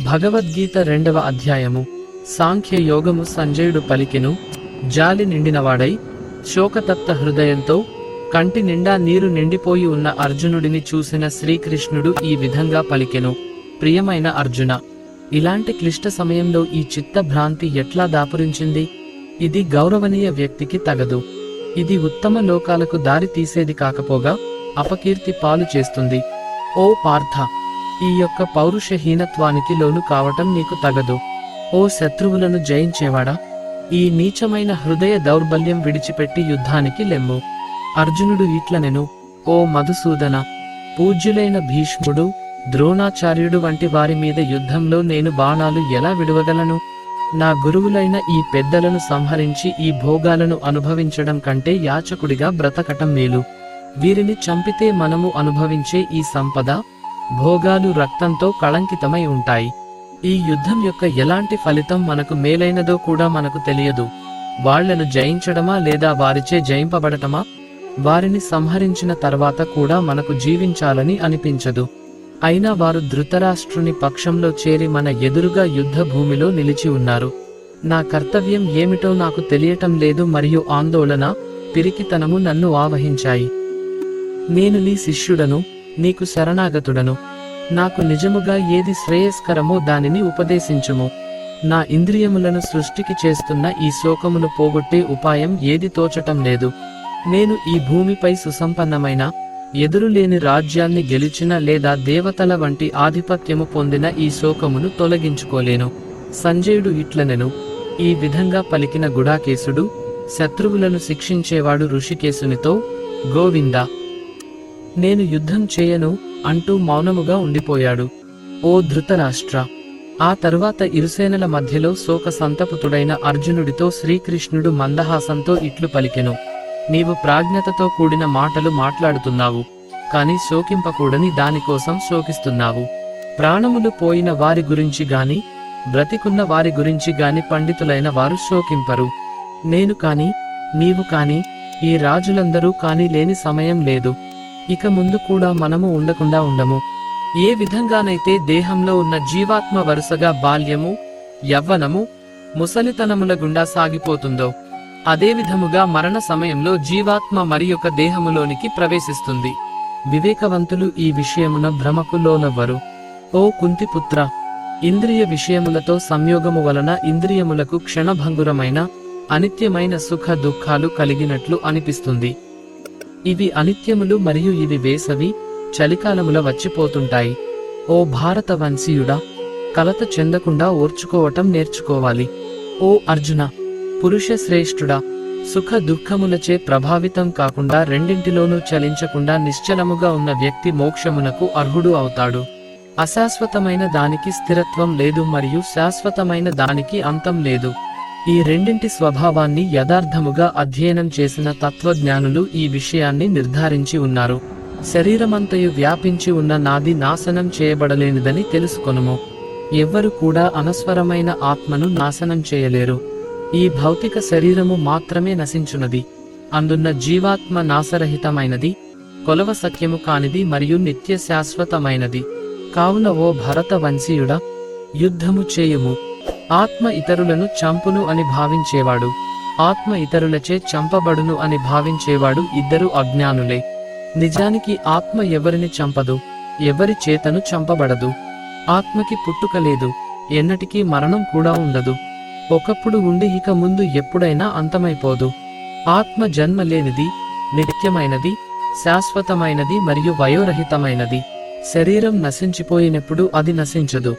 భగవద్గీత రెండవ అధ్యాయము. సాంఖ్య యోగము సంజయుడు పలికెను. జాలి నిండినవాడై శోకతప్త హృదయంతో కంటి నిండా నీరు నిండిపోయి ఉన్న అర్జునుడిని చూసిన శ్రీకృష్ణుడు ఈ విధంగా పలికెను. ప్రియమైన అర్జున ఇలాంటి క్లిష్ట సమయంలో ఈ చిత్త భ్రాంతి ఎట్లా దాపురించింది? ఇది గౌరవనీయ వ్యక్తికి తగదు. ఇది ఉత్తమ లోకాలకు దారి తీసేది కాకపోగా అపకీర్తి పాలు చేస్తుంది. ఓ పార్థ ఈ యొక్క పౌరుషహీనత్వానికి లోను కావటం నీకు తగదు. ఓ శత్రువులను జయించేవాడా? ఈ నీచమైన హృదయ దౌర్బల్యం విడిచిపెట్టి యుద్ధానికి లెమ్ము. అర్జునుడు ఇట్లనెను ఓ మధుసూదన పూజ్యులైన భీష్ముడు ద్రోణాచార్యుడు వంటి వారి మీద యుద్ధంలో నేను బాణాలు ఎలా విడవగలను? నా గురువులైన ఈ పెద్దలను సంహరించి ఈ భోగాలను అనుభవించడం కంటే యాచకుడిగా బ్రతకటం మేలు. వీరిని చంపితే మనము అనుభవించే ఈ సంపద భోగాలు రక్తంతో కళంకితమై ఉంటాయి. ఈ యుద్ధం యొక్క ఎలాంటి ఫలితం మనకు మేలైనదో కూడా మనకు తెలియదు. వాళ్ళను జయించడమా లేదా వారిచే జయింపబడటమా? వారిని సంహరించిన తర్వాత కూడా మనకు జీవించాలని అనిపించదు. అయినా వారు ధృతరాష్ట్రుని పక్షంలో చేరి మన ఎదురుగా యుద్ధ భూమిలో నిలిచి ఉన్నారు. నా కర్తవ్యం ఏమిటో నాకు తెలియటం లేదు మరియు ఆందోళన పిరికితనము నన్ను ఆవహించాయి. నేను నీ శిష్యుడను నీకు శరణాగతుడను. నాకు నిజముగా ఏది శ్రేయస్కరమో దానిని ఉపదేశించుము. నా ఇంద్రియములను సృష్టికి చేస్తున్న ఈ శోకమును పోగొట్టే ఉపాయం ఏది తోచటం లేదు. నేను ఈ భూమిపై సుసంపన్నమైన ఎదురులేని రాజ్యాన్ని గెలిచిన లేదా దేవతల వంటి ఆధిపత్యము పొందిన ఈ శోకమును తొలగించుకోలేను. సంజయుడు ఇట్లనెను ఈ విధంగా పలికిన గుడాకేశుడు శత్రువులను శిక్షించేవాడు ఋషికేశునితో గోవిందా! నేను యుద్ధం చేయను అంటూ మౌనముగా ఉండిపోయాడు. ఓ ధృతరాష్ట్ర! ఆ తరువాత ఇరుసేనల మధ్యలో శోక సంతపుతుడైన అర్జునుడితో శ్రీకృష్ణుడు మందహాసంతో ఇట్లు పలికెను. నీవు ప్రాజ్ఞతతో కూడిన మాటలు మాట్లాడుతున్నావు కాని శోకింపకూడని దానికోసం శోకిస్తున్నావు. ప్రాణములు పోయిన వారి గురించి గాని బ్రతికున్న వారి గురించి గాని పండితులైన వారు శోకింపరు. నేను కాని నీవు కాని ఈ రాజులందరూ కాని లేని సమయం లేదు. ఇక ముందు కూడా మనము ఉండకుండా ఉండము. ఏ విధంగానైతే దేహంలో ఉన్న జీవాత్మ వరుసగా బాల్యము యవ్వనము ముసలితనముల గుండా సాగిపోతుందో అదే విధముగా మరణ సమయంలో జీవాత్మ మరి యొక్క దేహములోనికి ప్రవేశిస్తుంది. వివేకవంతులు ఈ విషయమున భ్రమకు లోనవ్వరు. ఓ కుంతిపుత్ర! ఇంద్రియ విషయములతో సంయోగము వలన ఇంద్రియములకు క్షణభంగురమైన అనిత్యమైన సుఖ దుఃఖాలు కలిగినట్లు అనిపిస్తుంది. ఇవి అనిత్యములు మరియు ఇవి వేసవి చలికాలముల వచ్చిపోతుంటాయి. ఓ భారత వంశీయుడా కలత చెందకుండా ఓర్చుకోవటం నేర్చుకోవాలి. ఓ అర్జున పురుష శ్రేష్ఠుడా సుఖ దుఃఖములచే ప్రభావితం కాకుండా రెండింటిలోనూ చలించకుండా నిశ్చలముగా ఉన్న వ్యక్తి మోక్షమునకు అర్హుడు అవుతాడు. అశాశ్వతమైన దానికి స్థిరత్వం లేదు మరియు శాశ్వతమైన దానికి అంతం లేదు. ఈ రెండింటి స్వభావాన్ని యథార్థముగా అధ్యయనం చేసిన తత్వజ్ఞానులు ఈ విషయాన్ని నిర్ధారించి ఉన్నారు. శరీరమంతయు వ్యాపించి ఉన్న నాది నాశనం చేయబడలేనిదని తెలుసుకొనుము. ఎవ్వరు కూడా అనస్వరమైన ఆత్మను నాశనం చేయలేరు. ఈ భౌతిక శరీరము మాత్రమే నశించున్నది అందున్న జీవాత్మ నాశరహితమైనది కొలవ సఖ్యము కానిది మరియు నిత్య శాశ్వతమైనది కావున ఓ భరత వంశీయుడ యుద్ధము చేయుము. ఆత్మ ఇతరులను చంపును అని భావించేవాడు. ఆత్మ ఇతరులచే చంపబడును అని భావించేవాడు ఇద్దరు అజ్ఞానులే. నిజానికి ఆత్మ ఎవరిని చంపదు? ఎవరి చేతను చంపబడదు? ఆత్మకి పుట్టుక లేదు. ఎన్నటికీ మరణం కూడా ఉండదు. ఒకప్పుడు ఉండి ఇక ముందు ఎప్పుడైనా అంతమైపోదు. ఆత్మ జన్మ లేనిది నిత్యమైనది శాశ్వతమైనది మరియు వయోరహితమైనది. శరీరం నశించిపోయినప్పుడు అది నశించదు.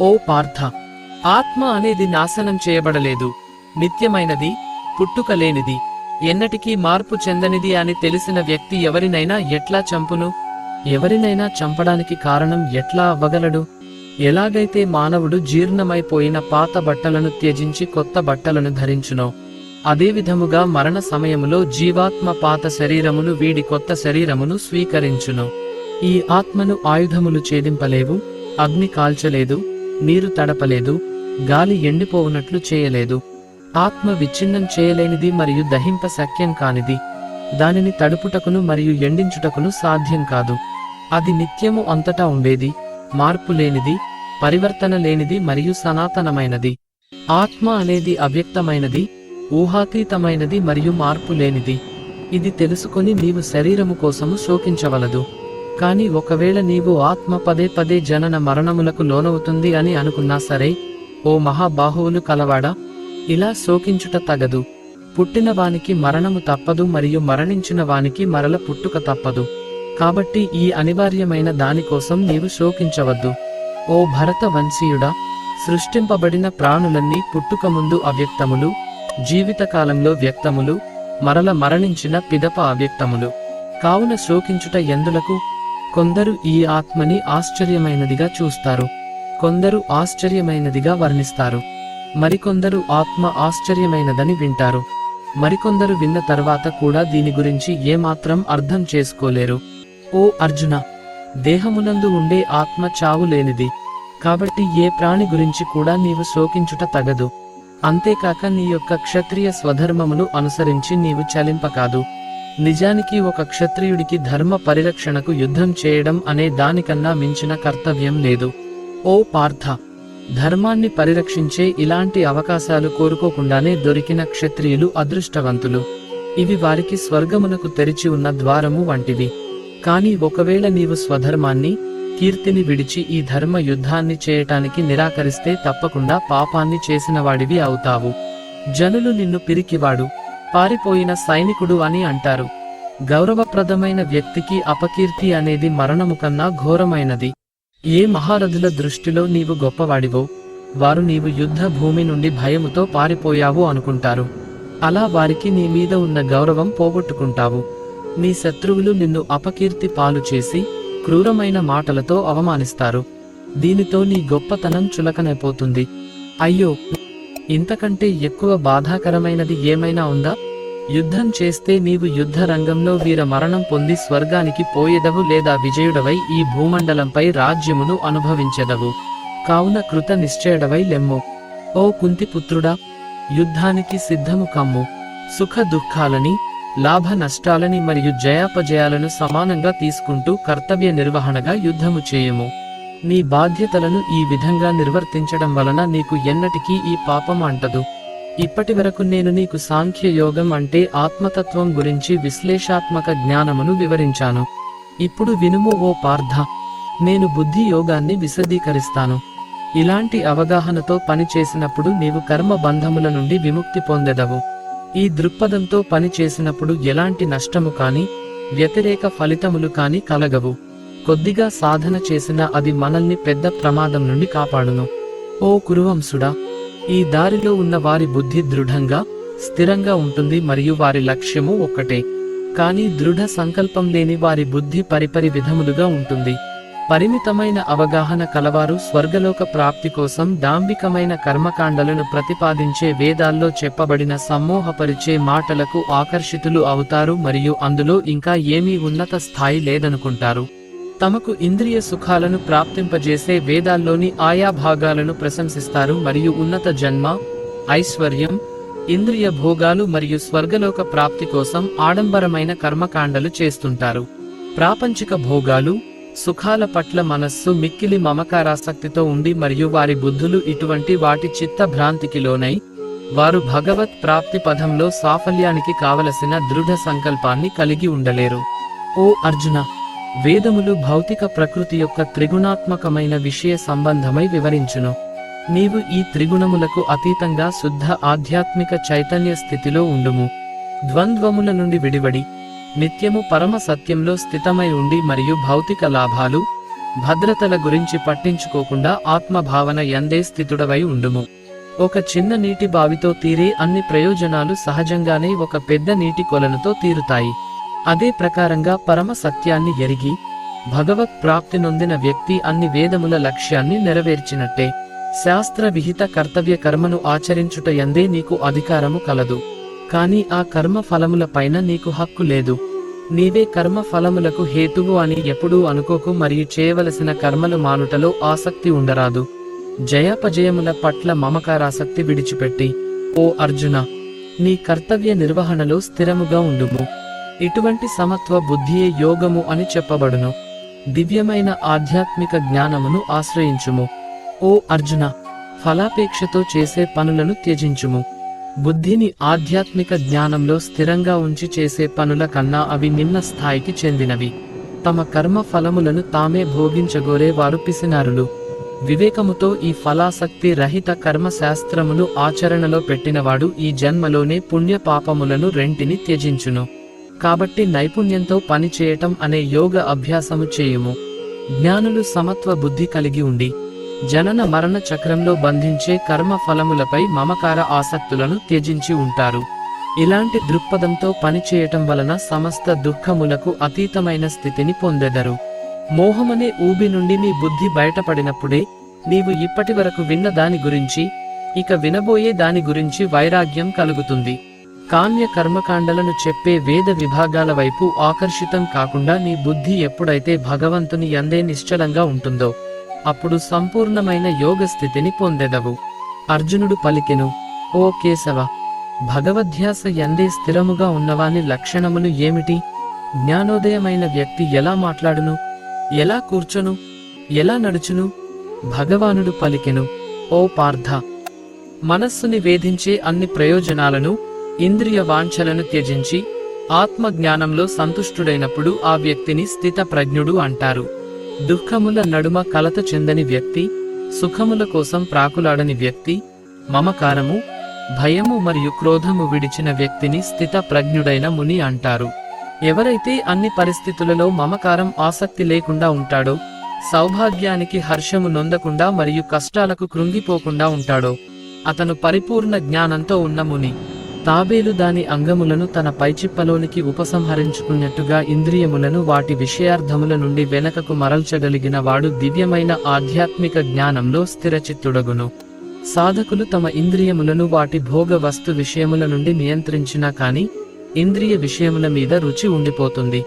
ఓ పార్థ! ఆత్మ అనేది నాశనం చేయబడలేదు. నిత్యమైనది పుట్టుక లేనిది. ఎన్నటికీ మార్పు చెందనిది అని తెలిసిన వ్యక్తి ఎవరినైనా ఎట్లా చంపును? ఎవరినైనా చంపడానికి కారణం ఎట్లా అవ్వగలడు? ఎలాగైతే మానవుడు జీర్ణమైపోయిన పాత బట్టలను త్యజించి కొత్త బట్టలను ధరించునో అదేవిధముగా మరణ సమయములో జీవాత్మ పాత శరీరమును వీడి కొత్త శరీరమును స్వీకరించును. ఈ ఆత్మను ఆయుధములు ఛేదింపలేవు అగ్ని కాల్చలేదు నీరు తడపలేదు గాలి ఎండిపోవునట్లు చేయలేదు. ఆత్మ విచ్ఛిన్నం చేయలేనిది మరియు దహింప శక్యం కానిది. దానిని తడుపుటకును మరియు ఎండించుటకును సాధ్యం కాదు. అది నిత్యము అంతటా ఉండేది మార్పు లేనిది పరివర్తన లేనిది మరియు సనాతనమైనది. ఆత్మ అనేది అవ్యక్తమైనది ఊహాతీతమైనది మరియు మార్పు లేనిది. ఇది తెలుసుకొని నీవు శరీరము కోసము శోకించవలదు. కాని ఒకవేళ నీవు ఆత్మ పదే పదే జనన మరణములకు లోనవుతుంది అని అనుకున్నా సరే ఓ మహాబాహువులు కలవాడా? ఇలా శోకించుట తగదు. పుట్టిన వానికి మరణము తప్పదు మరియు మరణించిన వానికి మరల పుట్టుక తప్పదు. కాబట్టి ఈ అనివార్యమైన దానికోసం నీవు శోకించవద్దు. ఓ భరత వంశీయుడా సృష్టింపబడిన ప్రాణులన్నీ పుట్టుక ముందు అవ్యక్తములు జీవితకాలంలో వ్యక్తములు మరల మరణించిన పిదప అవ్యక్తములు. కావున శోకించుట ఎందులకు? కొందరు ఈ ఆత్మని ఆశ్చర్యమైనదిగా చూస్తారు. కొందరు ఆశ్చర్యమైనదిగా వర్ణిస్తారు. మరికొందరు ఆత్మ ఆశ్చర్యమైనదని వింటారు. మరికొందరు విన్న తర్వాత కూడా దీని గురించి ఏమాత్రం అర్థం చేసుకోలేరు. ఓ అర్జున! దేహమునందు ఉండే ఆత్మ చావు లేనిది. కాబట్టి ఏ ప్రాణి గురించి కూడా నీవు శోకించుట తగదు. అంతేకాక నీ యొక్క క్షత్రియ స్వధర్మమును అనుసరించి నీవు చలింపకాదు. నిజానికి ఒక క్షత్రియుడికి ధర్మ పరిరక్షణకు యుద్ధం చేయడం అనే దానికన్నా మించిన కర్తవ్యం లేదు. ఓ పార్థ! ధర్మాన్ని పరిరక్షించే ఇలాంటి అవకాశాలు కోరుకోకుండానే దొరికిన క్షత్రియులు అదృష్టవంతులు. ఇవి వారికి స్వర్గమునకు తెరిచి ఉన్న ద్వారము వంటివి. కాని ఒకవేళ నీవు స్వధర్మాన్ని కీర్తిని విడిచి ఈ ధర్మ యుద్ధాన్ని చేయటానికి నిరాకరిస్తే తప్పకుండా పాపాన్ని చేసిన వాడివి అవుతావు. జనులు నిన్ను పిరికివాడు పారిపోయిన సైనికుడు అని అంటారు. గౌరవప్రదమైన వ్యక్తికి అపకీర్తి అనేది మరణము కన్నా ఘోరమైనది. ఏ మహారథుల దృష్టిలో నీవు గొప్పవాడివో వారు నీవు యుద్ధ భూమి నుండి భయముతో పారిపోయావు అనుకుంటారు. అలా వారికి నీ మీద ఉన్న గౌరవం పోగొట్టుకుంటావు. నీ శత్రువులు నిన్ను అపకీర్తి పాలు చేసి క్రూరమైన మాటలతో అవమానిస్తారు. దీనితో నీ గొప్పతనం చులకనైపోతుంది. అయ్యో! ఇంతకంటే ఎక్కువ బాధాకరమైనది ఏమైనా ఉందా? యుద్ధం చేస్తే నీవు యుద్ధ రంగంలో వీర మరణం పొంది స్వర్గానికి పోయేదవు లేదా విజయుడవై ఈ భూమండలంపై రాజ్యమును అనుభవించెదవు. కావున కృత నిశ్చయుడవై లెమ్ము. ఓ కుంతిపుత్రుడా యుద్ధానికి సిద్ధము కమ్ము. సుఖ దుఃఖాలని లాభ నష్టాలని మరియు జయాపజయాలను సమానంగా తీసుకుంటూ కర్తవ్య నిర్వహణగా యుద్ధము చేయము. నీ బాధ్యతలను ఈ విధంగా నిర్వర్తించడం వలన నీకు ఎన్నటికీ ఈ పాపం అంటదు. ఇప్పటి వరకు నేను నీకు సాంఖ్య యోగం అంటే ఆత్మతత్వం గురించి విశ్లేషాత్మక జ్ఞానమును వివరించాను. ఇప్పుడు వినుము ఓ పార్థ. నేను బుద్ధి యోగాన్ని విశదీకరిస్తాను. ఇలాంటి అవగాహనతో పని చేసినప్పుడు నీవు కర్మ బంధముల నుండి విముక్తి పొందెదవు. ఈ దృక్పథంతో పని చేసినప్పుడు ఎలాంటి నష్టము కాని వ్యతిరేక ఫలితములు కాని కలగవు. కొద్దిగా సాధన చేసినా అది మనల్ని పెద్ద ప్రమాదం నుండి కాపాడును. ఓ కురువంశుడా! ఈ దారిలో ఉన్న వారి బుద్ధి దృఢంగా స్థిరంగా ఉంటుంది మరియు వారి లక్ష్యము ఒక్కటే. కానీ దృఢ సంకల్పం లేని వారి బుద్ధి పరిపరి విధములుగా ఉంటుంది. పరిమితమైన అవగాహన కలవారు స్వర్గలోక ప్రాప్తి కోసం దాంభికమైన కర్మకాండలను ప్రతిపాదించే వేదాల్లో చెప్పబడిన సమ్మోహపరిచే మాటలకు ఆకర్షితులు అవుతారు మరియు అందులో ఇంకా ఏమీ ఉన్నత స్థాయి లేదనుకుంటారు. తమకు ఇంద్రియ సుఖాలను ప్రాప్తింపజేసే వేదాల్లోని ఆయా భాగాలను ప్రశంసిస్తారు మరియు ఉన్నత జన్మ ఐశ్వర్యం ఇంద్రియ భోగాలు మరియు స్వర్గలోక ప్రాప్తి కోసం ఆడంబరమైన కర్మకాండలు చేస్తుంటారు. ప్రాపంచిక భోగాలు సుఖాల పట్ల మనస్సు మిక్కిలి మమకారాసక్తితో ఉండి మరియు వారి బుద్ధులు ఇటువంటి వాటి చిత్త భ్రాంతికి లోనై వారు భగవత్ ప్రాప్తి పదంలో సాఫల్యానికి కావలసిన దృఢ సంకల్పాన్ని కలిగి ఉండలేరు. ఓ అర్జున! వేదములు భౌతిక ప్రకృతి యొక్క త్రిగుణాత్మకమైన విషయ సంబంధమై వివరించును. నీవు ఈ త్రిగుణములకు అతీతంగా శుద్ధ ఆధ్యాత్మిక చైతన్య స్థితిలో ఉండుము. ద్వంద్వముల నుండి విడివడి నిత్యము పరమ సత్యంలో స్థితమై ఉండి మరియు భౌతిక లాభాలు భద్రతల గురించి పట్టించుకోకుండా ఆత్మభావన ఎందే స్థితుడవై ఉండుము. ఒక చిన్న నీటి బావితో తీరే అన్ని ప్రయోజనాలు సహజంగానే ఒక పెద్ద నీటి కొలనుతో తీరుతాయి. అదే ప్రకారంగా పరమ సత్యాన్ని ఎరిగి భగవత్ ప్రాప్తి నొందిన వ్యక్తి అన్ని వేదముల లక్ష్యాన్ని నెరవేర్చినట్టే. శాస్త్ర విహిత కర్తవ్య కర్మను ఆచరించుట ఎందే నీకు అధికారము కలదు. కాని ఆ కర్మ ఫలముల పైన నీకు హక్కు లేదు. నీవే కర్మ ఫలములకు హేతువు అని ఎప్పుడూ అనుకోకు మరియు చేయవలసిన కర్మలు మానుటలో ఆసక్తి ఉండరాదు. జయాపజయముల పట్ల మమకారాసక్తి విడిచిపెట్టి ఓ అర్జున నీ కర్తవ్య నిర్వహణలో స్థిరముగా ఉండుము. ఇటువంటి సమత్వ బుద్ధియే యోగము అని చెప్పబడును. దివ్యమైన ఆధ్యాత్మిక జ్ఞానమును ఆశ్రయించుము. ఓ అర్జున ఫలాపేక్షతో చేసే పనులను త్యజించుము. బుద్ధిని ఆధ్యాత్మిక జ్ఞానంలో స్థిరంగా ఉంచి చేసే పనుల కన్నా అవి నిన్న స్థాయికి చెందినవి. తమ కర్మ ఫలములను తామే భోగించగోరే వారు పిసినారులు. వివేకముతో ఈ ఫలాసక్తి రహిత కర్మ శాస్త్రమును ఆచరణలో పెట్టినవాడు ఈ జన్మలోనే పుణ్య పాపములను రెంటిని త్యజించును. కాబట్టి నైపుణ్యంతో పని చేయటం అనే యోగ అభ్యాసము చేయుము. జ్ఞానులు సమత్వ బుద్ధి కలిగి ఉండి జనన మరణ చక్రంలో బంధించే కర్మ ఫలములపై మమకార ఆసక్తులను త్యజించి ఉంటారు. ఇలాంటి దృక్పథంతో పనిచేయటం వలన సమస్త దుఃఖములకు అతీతమైన స్థితిని పొందెదరు. మోహమనే ఊబి నుండి నీ బుద్ధి బయటపడినప్పుడే నీవు ఇప్పటి వరకు విన్న దాని గురించి ఇక వినబోయే దాని గురించి వైరాగ్యం కలుగుతుంది. కామ్య కర్మకాండలను చెప్పే వేద విభాగాల వైపు ఆకర్షితం కాకుండా నీ బుద్ధి ఎప్పుడైతే భగవంతుని అందే నిశ్చలంగా ఉంటుందో అప్పుడు సంపూర్ణమైన యోగ స్థితిని పొందెదవు. అర్జునుడు పలికెను ఓ కేశవ భగవధ్యాస ఎందే స్థిరముగా ఉన్నవాని లక్షణములు ఏమిటి? జ్ఞానోదయమైన వ్యక్తి ఎలా మాట్లాడును? ఎలా కూర్చొను? ఎలా నడుచును? భగవానుడు పలికెను ఓ పార్థ మనస్సుని వేధించే అన్ని ప్రయోజనాలను ఇంద్రియ వాంఛలను త్యజించి ఆత్మ జ్ఞానంలో సంతుష్టుడైనప్పుడు ఆ వ్యక్తిని స్థిత ప్రజ్ఞుడు అంటారు. దుఃఖముల నడుమ కలత చెందని వ్యక్తి సుఖముల కోసం ప్రాకులాడని వ్యక్తి మమకారము భయము మరియు క్రోధము విడిచిన వ్యక్తిని స్థిత ప్రజ్ఞుడైన ముని అంటారు. ఎవరైతే అన్ని పరిస్థితులలో మమకారం ఆసక్తి లేకుండా ఉంటాడో సౌభాగ్యానికి హర్షము నొందకుండా మరియు కష్టాలకు కృంగిపోకుండా ఉంటాడో అతను పరిపూర్ణ జ్ఞానంతో ఉన్న ముని. తాబేలు దాని అంగములను తన పైచిప్పలోనికి ఉపసంహరించుకున్నట్టుగా ఇంద్రియములను వాటి విషయార్థముల నుండి వెనకకు మరల్చగలిగిన వాడు దివ్యమైన ఆధ్యాత్మిక జ్ఞానంలో స్థిరచిత్తుడగును. సాధకులు తమ ఇంద్రియములను వాటి భోగ వస్తు విషయముల నుండి నియంత్రించినా కాని ఇంద్రియ విషయముల మీద రుచి ఉండిపోతుంది.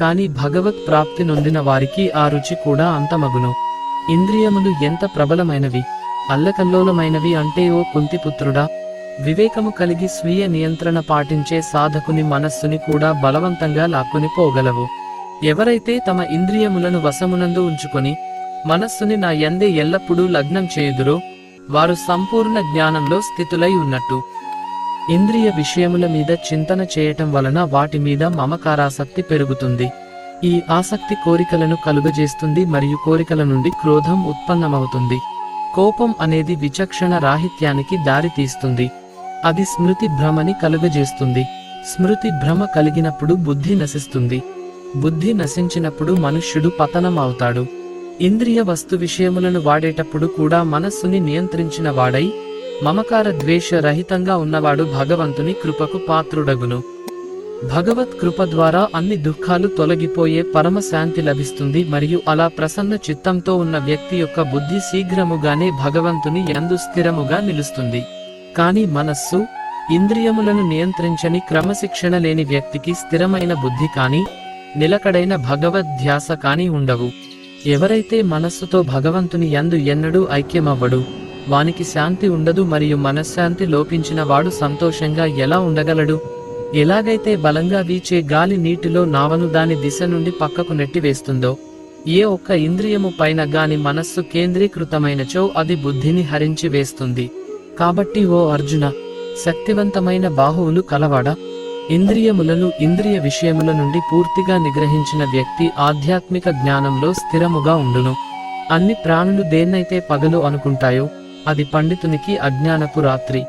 కాని భగవత్ ప్రాప్తి నొందిన వారికి ఆ రుచి కూడా అంతమగును. ఇంద్రియములు ఎంత ప్రబలమైనవి అల్లకల్లోలమైనవి అంటే ఓ కుంతిపుత్రుడా వివేకము కలిగి స్వీయ నియంత్రణ పాటించే సాధకుని మనస్సుని కూడా బలవంతంగా లాక్కుని పోగలవు. ఎవరైతే తమ ఇంద్రియములను వశమునందు ఉంచుకొని మనస్సుని నా ఎందే ఎల్లప్పుడూ లగ్నం చేయుదురో వారు సంపూర్ణ జ్ఞానంలో స్థితులై ఉన్నట్టు. ఇంద్రియ విషయముల మీద చింతన చేయటం వలన వాటి మీద మమకారాసక్తి పెరుగుతుంది. ఈ ఆసక్తి కోరికలను కలుగజేస్తుంది మరియు కోరికల నుండి క్రోధం ఉత్పన్నమవుతుంది. కోపం అనేది విచక్షణ రాహిత్యానికి దారితీస్తుంది. అది స్మృతి భ్రమని కలుగజేస్తుంది. స్మృతి భ్రమ కలిగినప్పుడు బుద్ధి నశిస్తుంది. బుద్ధి నశించినప్పుడు మనుష్యుడు పతనం అవుతాడు ఇంద్రియ వస్తు విషయములను వాడేటప్పుడు కూడా మనస్సుని నియంత్రించిన వాడై మమకార ద్వేష రహితంగా ఉన్నవాడు భగవంతుని కృపకు పాత్రుడగును. భగవత్ కృప ద్వారా అన్ని దుఃఖాలు తొలగిపోయే పరమ శాంతి లభిస్తుంది మరియు అలా ప్రసన్న చిత్తంతో ఉన్న వ్యక్తి యొక్క బుద్ధి శీఘ్రముగానే భగవంతుని ఎందు స్థిరముగా నిలుస్తుంది. కానీ మనస్సు ఇంద్రియములను నియంత్రించని క్రమశిక్షణ లేని వ్యక్తికి స్థిరమైన బుద్ధి కానీ నిలకడైన భగవద్ధ్యాస కానీ ఉండవు. ఎవరైతే మనస్సుతో భగవంతుని ఎందు ఎన్నడూ ఐక్యమవ్వడు వానికి శాంతి ఉండదు మరియు మనశ్శాంతి లోపించిన వాడు సంతోషంగా ఎలా ఉండగలడు? ఎలాగైతే బలంగా వీచే గాలి నీటిలో నావను దాని దిశ నుండి పక్కకు నెట్టివేస్తుందో ఏ ఒక్క ఇంద్రియము పైన గాని మనస్సు కేంద్రీకృతమైనచో అది బుద్ధిని హరించి వేస్తుంది. కాబట్టి ఓ అర్జున శక్తివంతమైన బాహువులు కలవాడ. ఇంద్రియములను ఇంద్రియ విషయముల నుండి పూర్తిగా నిగ్రహించిన వ్యక్తి ఆధ్యాత్మిక జ్ఞానంలో స్థిరముగా ఉండును. అన్ని ప్రాణులు దేన్నైతే పగలు అనుకుంటాయో అది పండితునికి అజ్ఞానపు రాత్రి.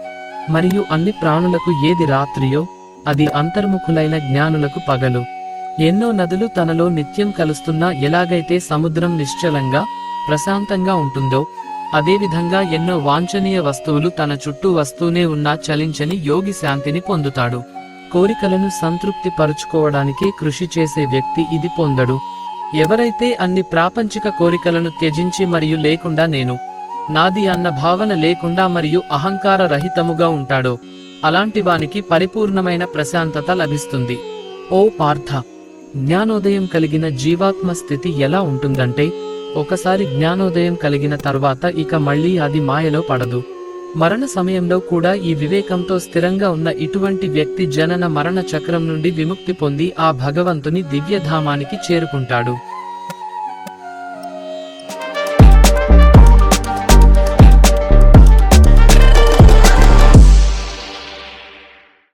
మరియు అన్ని ప్రాణులకు ఏది రాత్రియో అది అంతర్ముఖులైన జ్ఞానులకు పగలు. ఎన్నో నదులు తనలో నిత్యం కలుస్తున్నా ఎలాగైతే సముద్రం నిశ్చలంగా ప్రశాంతంగా ఉంటుందో అదేవిధంగా ఎన్నో వాంఛనీయ వస్తువులు తన చుట్టూ వస్తూనే ఉన్నా చలించని యోగి శాంతిని పొందుతాడు. కోరికలను సంతృప్తి పరుచుకోవడానికే కృషి చేసే వ్యక్తి ఇది పొందడు. ఎవరైతే అన్ని ప్రాపంచిక కోరికలను త్యజించి మరియు లేకుండా నేను నాది అన్న భావన లేకుండా మరియు అహంకార రహితముగా ఉంటాడో అలాంటి వానికి పరిపూర్ణమైన ప్రశాంతత లభిస్తుంది. ఓ పార్థ! జ్ఞానోదయం కలిగిన జీవాత్మ స్థితి ఎలా ఉంటుందంటే ఒకసారి జ్ఞానోదయం కలిగిన తర్వాత ఇక మళ్ళీ అది మాయలో పడదు. మరణ సమయంలో కూడా ఈ వివేకంతో స్థిరంగా ఉన్న ఇటువంటి వ్యక్తి జనన మరణ చక్రం నుండి విముక్తి పొంది ఆ భగవంతుని దివ్యధామానికి చేరుకుంటాడు.